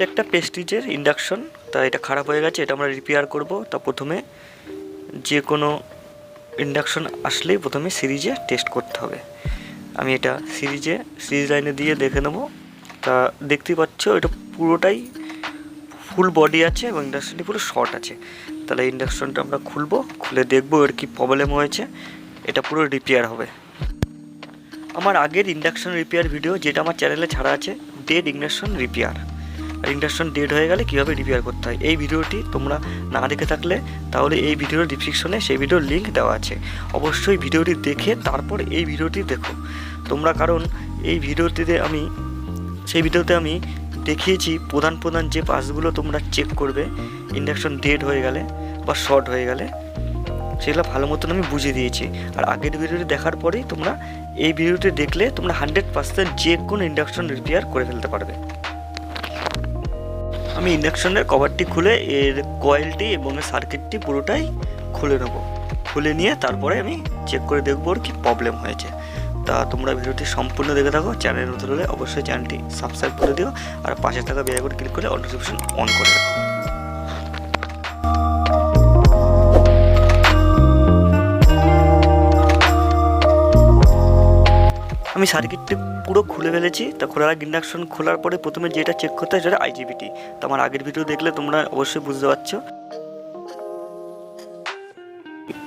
এটা একটা পেস্টিজের ইন্ডাকশন তা এটা খারাপ হয়ে গেছে, এটা আমরা রিপেয়ার করব। তা প্রথমে যে কোনো ইন্ডাকশন আসলেই প্রথমে সিরিজে টেস্ট করতে হবে। আমি এটা সিরিজে সিরিজ লাইনে দিয়ে দেখে নেব। তা দেখতেই পাচ্ছ, এটা পুরোটাই ফুল বডি আছে এবং ইন্ডাকশনটি পুরো শর্ট আছে। তাহলে ইন্ডাকশনটা আমরা খুলবো, খুলে দেখব এর কি প্রবলেম হয়েছে। এটা পুরো রিপেয়ার হবে। আমার আগের ইন্ডাকশন রিপেয়ার ভিডিও যেটা আমার চ্যানেলে ছাড়া আছে ডেড ইন্ডাকশন রিপেয়ার আর ইন্ডাকশন ডেড হয়ে গেলে কীভাবে রিপেয়ার করতে হয়? এই ভিডিওটি তোমরা না দেখে থাকলে তাহলে এই ভিডিওর ডিসক্রিপশনে সেই ভিডিওর লিঙ্ক দেওয়া আছে। অবশ্যই ভিডিওটি দেখে তারপর এই ভিডিওটি দেখো। তোমরা কারণ এই ভিডিওটিতে আমি, সেই ভিডিওতে আমি দেখিয়েছি প্রধান প্রধান যে পাসগুলো তোমরা চেক করবে, ইন্ডাকশন ডেড হয়ে গেলে বা শর্ট হয়ে গেলে, সেগুলো ভালো মতন আমি বুঝিয়ে দিয়েছি। আর আগের ভিডিওটি দেখার পরেই তোমরা এই ভিডিওটি দেখলে তোমরা হান্ড্রেড পার্সেন্ট যে কোনো ইন্ডাকশন রিপেয়ার করে ফেলতে পারবে। আমি ইন্ডাকশনের কভারটি খুলে এর কয়েলটি এবং সার্কিটটি পুরোটাই খুলে নেব। খুলে নিয়ে তারপরে আমি চেক করে দেখব ওর কী প্রবলেম হয়েছে। তা তোমরা ভিডিওটি সম্পূর্ণ দেখে থাকো চ্যানেল নতুন হলে অবশ্যই চ্যানেলটি সাবস্ক্রাইব করে দিও, আর পাশে থাকা বেল আইকন ক্লিক করে নোটিফিকেশন অন করে রাখো। আমি সার্কিটটি পুরো খুলে ফেলেছি। তা খোলার ইন্ডাকশন খোলার পরে প্রথমে যেটা চেক করতে হয় সেটা আইজিবিটি তো আমার আগের ভিডিও দেখলে তোমরা অবশ্যই বুঝতে পারছ।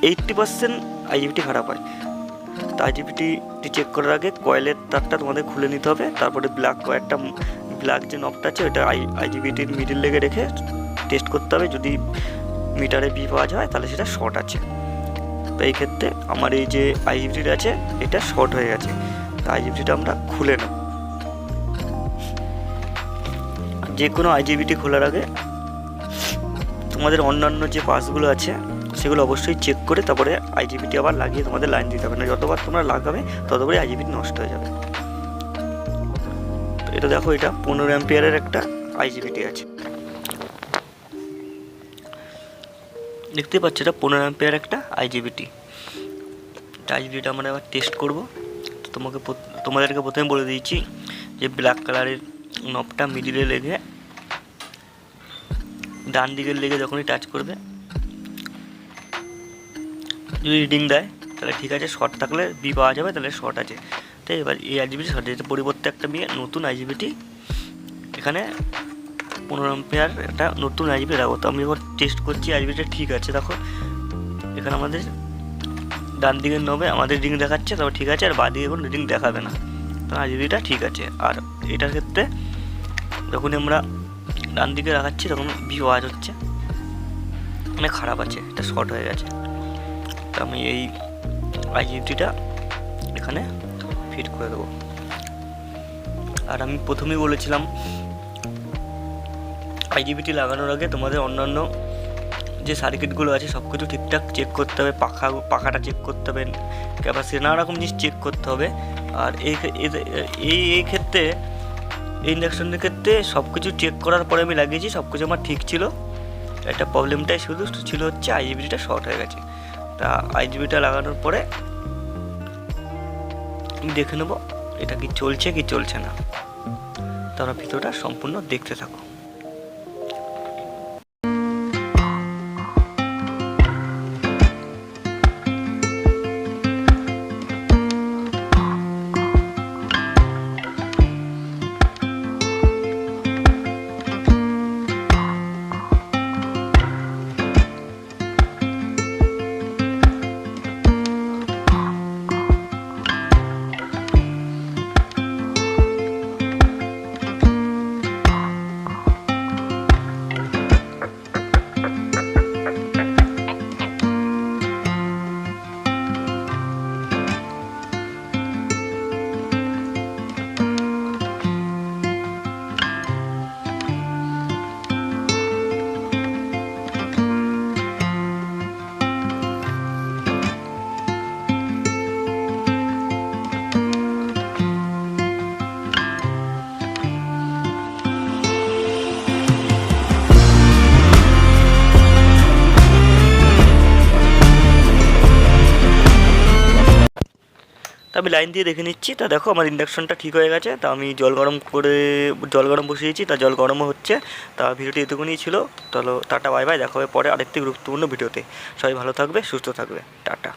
এইটটি পার্সেন্ট আইজিবিটি খারাপ হয়। তো আইজিবিটি চেক করার আগে কয়েলের তারটা তোমাদের খুলে নিতে হবে। তারপরে ব্ল্যাক কয়েলটা ব্ল্যাক যে নবটা আছে ওটা আই আইজিবিটির মিডিল লেগে রেখে টেস্ট করতে হবে। যদি মিটারে বি পাওয়া যায়, তাহলে সেটা শর্ট আছে। তো এই ক্ষেত্রে আমার এই যে আইজিবিটি আছে, এটা শর্ট হয়ে গেছে। তো আইজিবিটিটা আমরা খুলে নেব। যে কোনো আইজিবিটি খোলার আগে তোমাদের অন্যান্য যে পাসগুলো আছে, সেগুলো অবশ্যই চেক করে তারপরে আইজিবিটি আবার লাগিয়ে তোমাদের লাইন দিতে হবে। না, যতবার তোমরা লাগাবে, ততবারই আইজিবিটি নষ্ট হয়ে যাবে। এটা দেখো, এটা পনেরো অ্যাম্পিয়ারের একটা আইজিবিটি আছে। দেখতে পাচ্ছ, এটা পনেরো অ্যাম্পিয়ার একটা আইজিবিটি আইজিবিটা আমরা এবার টেস্ট করব। তোমাকে তোমাদেরকে প্রথমে বলে দিয়েছি যে ব্ল্যাক কালারের নবটা মিডিলে লেগে, ডান দিকের লেগে যখনই টাচ করবে, যদি রিডিং দেয়, তাহলে ঠিক আছে শর্ট থাকলে বি পাওয়া যাবে, তাহলে শর্ট আছে। তো এবার এই আইজিবিটি শর্ট পরিবর্তে একটা বিয়ে নতুন আইজিবিটি এখানে পনেরো এম্পিয়ার একটা নতুন আইজিবি রাখব তো আমি এবার টেস্ট করছি আইজিবিটা ঠিক আছে দেখো। এখানে আমাদের ডান দিকে নবে, আমাদের রিডিং দেখাচ্ছে, তবে ঠিক আছে, আর বাঁ দিকে কোনো রিডিং দেখাবে না। তো আইজিবিটা ঠিক আছে। আর এটার ক্ষেত্রে যখন আমরা ডান দিকে রাখাচ্ছি তখন বি ওয়াজ হচ্ছে। অনেক খারাপ আছে, এটা শর্ট হয়ে গেছে। তো আমি এই আইজিবিটিটা এখানে ফিট করে দেবো। আর আমি প্রথমেই বলেছিলাম আইজিবিটি লাগানোর আগে তোমাদের অন্যান্য যে সার্কিটগুলো আছে সব কিছু ঠিকঠাক চেক করতে হবে, পাখা, পাখাটা চেক করতে হবে ক্যাপাসিটি নানা রকম জিনিস চেক করতে হবে। আর এই এই এই ক্ষেত্রে, এই ইন্ডাকশনের ক্ষেত্রে সব কিছু চেক করার পরে আমি লাগিয়েছি সব কিছু আমার ঠিক ছিল। একটা প্রবলেমটাই শুধু, ছিল হচ্ছে আইজিবিটা শর্ট হয়ে গেছে। তা আইজিবিটা লাগানোর পরে দেখে নেব, এটা কি চলছে কি চলছে না। তোমরা ভিডিওটা সম্পূর্ণ দেখতে থাকো। আমি লাইন দিয়ে দেখে নিচ্ছি। তা দেখো আমার ইন্ডাকশনটা ঠিক হয়ে গেছে। তা আমি জল গরম করে, জল গরম বসিয়েছি। তা জল গরমও হচ্ছে। তা ভিডিওটি এটুকুনি ছিল। তাহলে টাটা বাই বাই দেখা হবে পরে আরেকটি গুরুত্বপূর্ণ ভিডিওতে। সবাই ভালো থাকবে, সুস্থ থাকবে। টাটা।